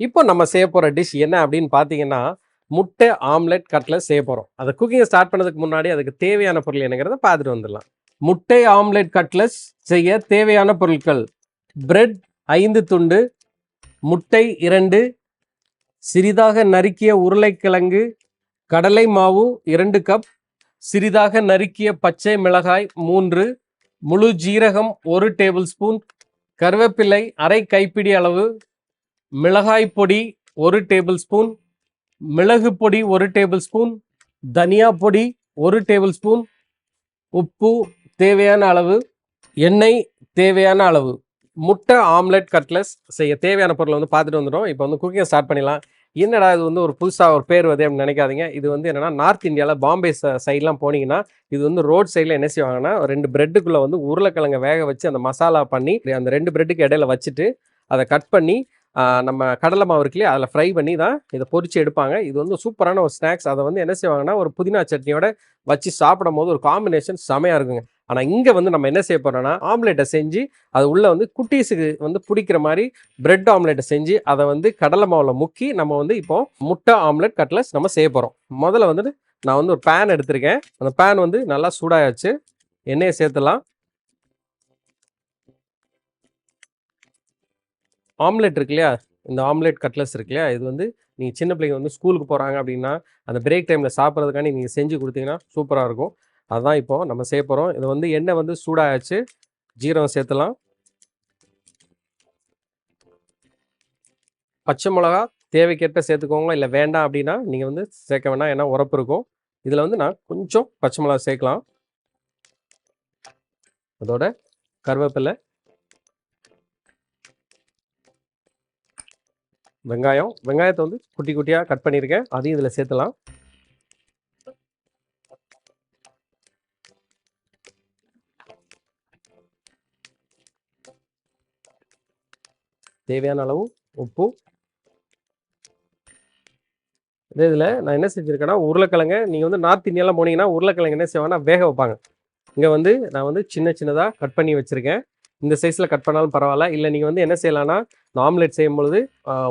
இப்போ நம்ம செய்ய போகிற டிஷ் என்ன அப்படின்னு பார்த்தீங்கன்னா முட்டை ஆம்லெட் கட்டில் செய்ய போகிறோம் அதை குக்கிங்கை ஸ்டார்ட் பண்ணதுக்கு முன்னாடி அதுக்கு தேவையான பொருள் என்னங்கிறத பார்த்துட்டு வந்துடலாம். முட்டை ஆம்லெட் கட்லஸ் செய்ய தேவையான பொருட்கள். பிரெட் ஐந்து துண்டு முட்டை இரண்டு சிறிதாக நறுக்கிய உருளைக்கிழங்கு கடலை மாவு இரண்டு கப் சிறிதாக நறுக்கிய பச்சை மிளகாய் மூன்று முழு ஜீரகம் ஒரு டேபிள் ஸ்பூன் கருவேப்பிலை அரை கைப்பிடி அளவு மிளகாய் பொடி ஒரு டேபிள் ஸ்பூன் மிளகு பொடி ஒரு டேபிள் ஸ்பூன் தனியா பொடி ஒரு டேபிள் ஸ்பூன் உப்பு தேவையான அளவு எண்ணெய் தேவையான அளவு. முட்டை ஆம்லெட் கட்லஸ் செய்ய தேவையான பொருளை வந்து பார்த்துட்டு வந்துடும் இப்போ வந்து குக்கிங் ஸ்டார்ட் பண்ணிடலாம். என்னடா இது வந்து ஒரு புதுசாக ஒரு பேர் வருது அப்படின்னு நினைக்காதீங்க. இது வந்து என்னன்னா நார்த் இந்தியாவில் பாம்பே சைட்லாம் போனீங்கன்னா இது வந்து ரோட் சைடில் என்ன செய்வாங்கன்னா ரெண்டு பிரெட்டுக்குள்ளே வந்து உருளைக்கிழங்க வேக வச்சு அந்த மசாலா பண்ணி அந்த ரெண்டு பிரெட்டுக்கு இடையில வச்சுட்டு அதை கட் பண்ணி நம்ம கடலை மாவு இருக்குல்லையே அதில் ஃப்ரை பண்ணி தான் இதை பொறிச்சு எடுப்பாங்க. இது வந்து சூப்பரான ஒரு ஸ்நாக்ஸ் அதை வந்து என்ன செய்வாங்கன்னா ஒரு புதினா சட்னியோட வச்சு சாப்பிடும் போது ஒரு காம்பினேஷன் செமையாக இருக்குங்க. ஆனால் இங்கே வந்து நம்ம என்ன செய்ய போகிறோம்னா ஆம்லேட்டை செஞ்சு அது உள்ளே வந்து குட்டீஸுக்கு வந்து பிடிக்கிற மாதிரி பிரெட் ஆம்லெட்டை செஞ்சு அதை வந்து கடலை மாவில் முக்கி நம்ம வந்து இப்போ முட்டை ஆம்லெட் கட்லஸ் நம்ம செய்ய போகிறோம் முதல்ல வந்து நான் வந்து ஒரு பேன் எடுத்திருக்கேன். அந்த பேன் வந்து நல்லா சூடாயாச்சு. எண்ணெயை சேர்த்துலாம் ஆம்லெட் இருக்கு இல்லையா? இந்த ஆம்லெட் கட்லஸ் இருக்கு இல்லையா? இது வந்து நீங்கள் சின்ன பிள்ளைங்க வந்து ஸ்கூலுக்கு போகிறாங்க அப்படின்னா அந்த பிரேக் டைமில் சாப்பிட்றதுக்காண்டி நீங்கள் செஞ்சு கொடுத்தீங்கன்னா சூப்பராக இருக்கும். அதுதான் இப்போ நம்ம செய்ய போகிறோம் இது வந்து எண்ணெய் வந்து சூடாகிடுச்சு ஜீரகம் சேர்த்துலாம். பச்சை மிளகா தேவைக்கேற்ப சேர்த்துக்கோங்க இல்லை வேண்டாம் அப்படின்னா நீங்கள் வந்து சேர்க்க வேண்டாம் ஏன்னா உரப்பு இருக்கும். இதில் வந்து நான் கொஞ்சம் பச்சை மிளகா சேர்க்கலாம். அதோட கருவேப்பிலை வெங்காயம். வெங்காயத்தை வந்து குட்டி குட்டியாக கட் பண்ணியிருக்கேன். அதையும் இதில் சேர்த்துலாம். தேவையான அளவு உப்பு. இதே இதில் நான் என்ன செஞ்சுருக்கேன்னா உருளைக்கிழங்க நீங்கள் வந்து நார்த் இந்தியாலாம் போனீங்கன்னா உருளைக்கிழங்கு என்ன செய்வாங்கன்னா வேக வைப்பாங்க. இங்கே வந்து நான் வந்து சின்ன சின்னதாக கட் பண்ணி வச்சுருக்கேன். இந்த சைஸில் கட் பண்ணாலும் பரவாயில்ல. இல்லை நீங்கள் வந்து என்ன செய்யலாம்னா இந்த ஆம்லெட் செய்யும் பொழுது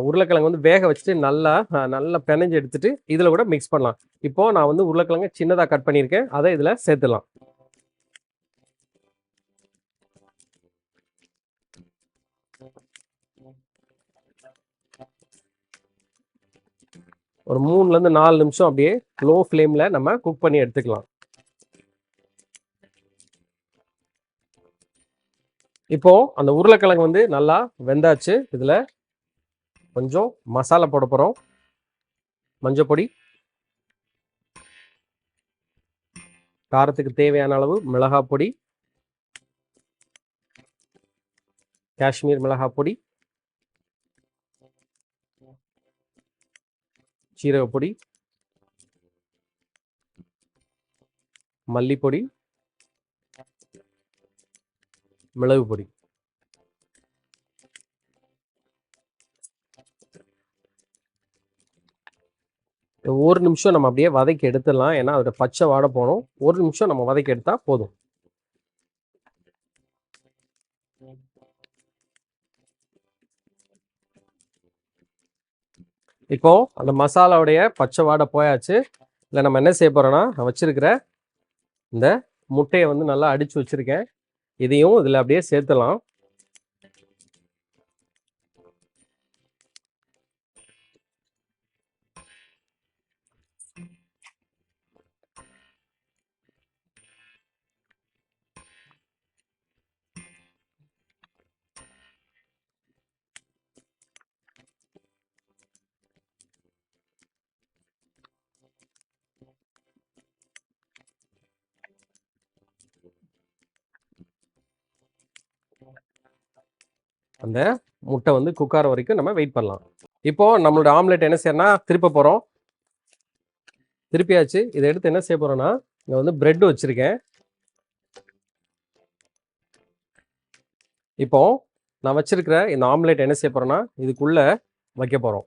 உருளைக்கிழங்கு வந்து வேக வச்சுட்டு நல்லா நல்லா பெனஞ்சு எடுத்துட்டு இதில் கூட மிக்ஸ் பண்ணலாம். இப்போது நான் வந்து உருளைக்கிழங்கு சின்னதாக கட் பண்ணியிருக்கேன். அதை இதில் சேர்த்துலாம் ஒரு மூணுலேருந்து நாலு நிமிஷம் அப்படியே லோ ஃப்ளேமில் நம்ம குக் பண்ணி எடுத்துக்கலாம். இப்போ அந்த உருளைக்கிழங்கு வந்து நல்லா வெந்தாச்சு. இதில் கொஞ்சம் மசாலா போட போகிறோம் மஞ்சள் பொடி. காரத்துக்கு தேவையான அளவு மிளகாய் பொடி. காஷ்மீர் மிளகாய் பொடி. சீரக பொடி மல்லிப்பொடி. மிளகு பொடி. ஒரு நிமிஷம் நம்ம அப்படியே வதக்கி எடுத்துடலாம். ஏன்னா அதோட பச்சை வாடை போகணும் ஒரு நிமிஷம் நம்ம வதக்கி எடுத்தா போதும். இப்போ அந்த மசாலாவுடைய பச்சை வாடை போயாச்சு. இல்லை நம்ம என்ன செய்ய போறோம்னா நான் வச்சிருக்கிற இந்த முட்டையை வந்து நல்லா அடிச்சு வச்சிருக்கேன். இதையும் இதில் அப்படியே சேர்த்தலாம் அந்த முட்டை வந்து குக்கார வரைக்கும் நம்ம வெயிட் பண்ணலாம். இப்போ நம்மளோட ஆம்லெட் என்ன செய்யறோம்னா திருப்ப போகிறோம் திருப்பியாச்சு இதை எடுத்து என்ன செய்ய போறோம்னா இங்கே வந்து பிரெட் வச்சிருக்கேன். இப்போ நான் வச்சிருக்கிற இந்த ஆம்லெட் என்ன செய்ய போகிறேன்னா இதுக்குள்ள வைக்க போறோம்.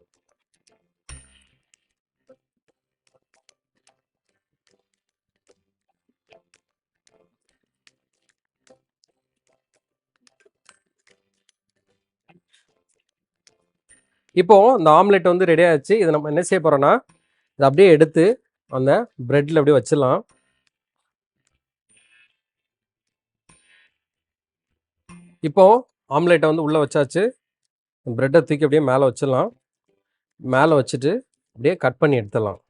இப்போ இந்த ஆம்லெட் வந்து ரெடி ஆச்சு இதை நம்ம என்ன செய்ய போகிறோன்னா இதை அப்படியே எடுத்து அந்த ப்ரெட்டில் அப்படியே வச்சிடலாம். இப்போ ஆம்லெட்டை வந்து உள்ளே வச்சாச்சு. ப்ரெட்டை தூக்கி அப்படியே மேலே வச்சிடலாம். மேலே வச்சுட்டு அப்படியே கட் பண்ணி எடுத்துடலாம்.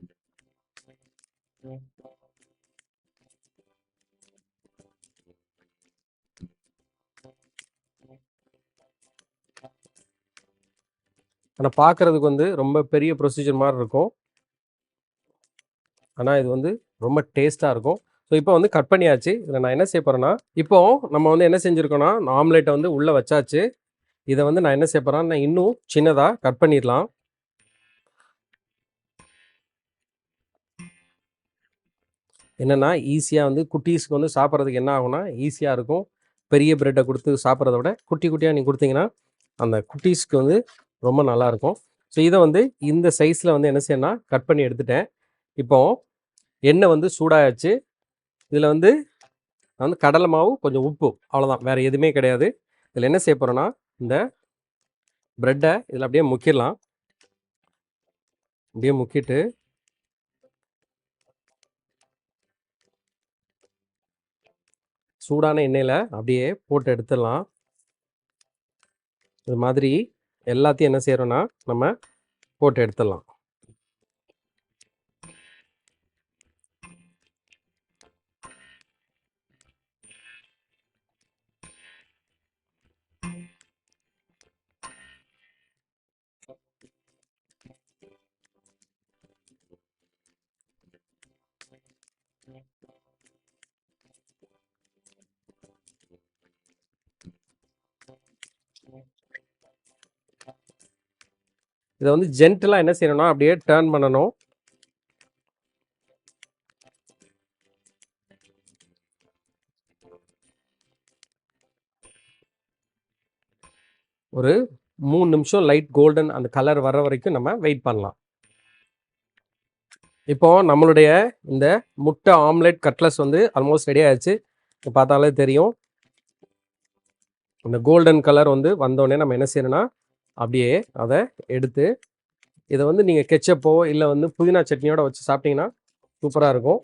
ஆனால் பார்க்குறதுக்கு வந்து ரொம்ப பெரிய ப்ரொசீஜர் மாதிரி இருக்கும். ஆனால் இது வந்து ரொம்ப டேஸ்ட்டாக இருக்கும். ஸோ இப்போ வந்து கட் பண்ணியாச்சு. இதில் நான் என்ன செய்ய போகிறேன்னா இப்போ நம்ம வந்து என்ன செஞ்சுருக்கோன்னா ஆம்லேட்டை வந்து உள்ளே வச்சாச்சு. இதை வந்து நான் என்ன செய்ய நான் இன்னும் சின்னதாக கட் பண்ணிடலாம். என்னென்னா ஈஸியாக வந்து குட்டீஸ்க்கு வந்து சாப்பிட்றதுக்கு என்ன ஆகும்னா ஈஸியாக இருக்கும். பெரிய பிரெட்டை கொடுத்து சாப்பிட்றத விட குட்டி குட்டியாக நீங்கள் கொடுத்தீங்கன்னா அந்த குட்டீஸ்க்கு வந்து ரொம்ப நல்லாயிருக்கும் ஸோ இதை வந்து இந்த சைஸில் வந்து என்ன செய்யணும்னா கட் பண்ணி எடுத்துட்டேன். இப்போ எண்ணெய் வந்து சூடாயாச்சு. இதில் வந்து வந்து கடலை மாவு கொஞ்சம் உப்பு அவ்வளோதான் வேறு எதுவுமே கிடையாது. இதில் என்ன செய்ய போகிறோன்னா இந்த ப்ரெட்டை இதில் அப்படியே முக்கிடலாம் அப்படியே முக்கிட்டு சூடான எண்ணெயில் அப்படியே போட்டு எடுத்துடலாம். இது மாதிரி எல்லாத்தையும் என்ன செய்கிறோன்னா நம்ம போட்டு எடுத்துடலாம். இதை வந்து ஜென்டலாக என்ன செய்யணும்னா அப்படியே டேர்ன் பண்ணணும். ஒரு மூணு நிமிஷம் லைட் கோல்டன் அந்த கலர் வர வரைக்கும் நம்ம வெயிட் பண்ணலாம். இப்போ நம்மளுடைய இந்த முட்டை ஆம்லெட் கட்லஸ் வந்து ஆல்மோஸ்ட் ரெடி ஆயிடுச்சு. பார்த்தாலே தெரியும். இந்த கோல்டன் கலர் வந்து வந்தோடனே நம்ம என்ன செய்யணும்னா அப்படியே அதை எடுத்து இதை வந்து நீங்கள் கெச்சப்போ இல்லை வந்து புதினா சட்னியோட வச்சு சாப்பிட்டீங்கன்னா சூப்பராக இருக்கும்.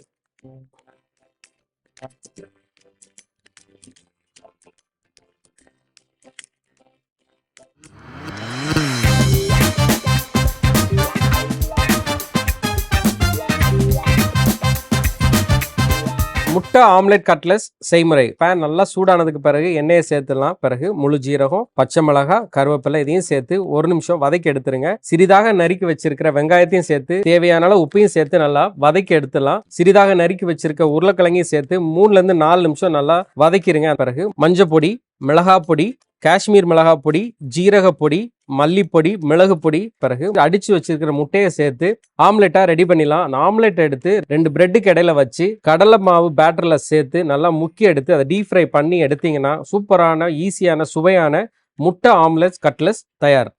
முட்டை ஆம்லெட் கட்லஸ் செய்முறை. பேன் நல்லா சூடானதுக்கு பிறகு எண்ணெயை சேர்த்துடலாம். பிறகு முழு ஜீரகம் பச்சை மிளகா கருவேப்பிலை இதையும் சேர்த்து ஒரு நிமிஷம் வதக்கி எடுத்துருங்க. சிறிதாக நறுக்கி வச்சிருக்கிற வெங்காயத்தையும் சேர்த்து தேவையான அளவு உப்பையும் சேர்த்து நல்லா வதக்கி எடுத்துடலாம். சிறிதாக நறுக்கி வச்சிருக்க உருளைக்கிழங்கையும் சேர்த்து மூணுல இருந்து நாலு நிமிஷம் நல்லா வதக்கிடுங்க பிறகு மஞ்சள் பொடி மிளகாப்பொடி காஷ்மீர் மிளகாய் பொடி ஜீரக பொடி மல்லிப்பொடி மிளகு பொடி பிறகு அடிச்சு வச்சிருக்கிற முட்டையை சேர்த்து ஆம்லெட்டா ரெடி பண்ணிடலாம். அந்த ஆம்லெட் எடுத்து ரெண்டு பிரெட்டுக்கு இடையில வச்சு கடலை மாவு பேட்டர்ல சேர்த்து நல்லா முக்கி எடுத்து அதை டீப் ஃப்ரை பண்ணி எடுத்தீங்கன்னா சூப்பரான ஈஸியான சுவையான முட்டை ஆம்லெட் கட்லஸ் தயார்.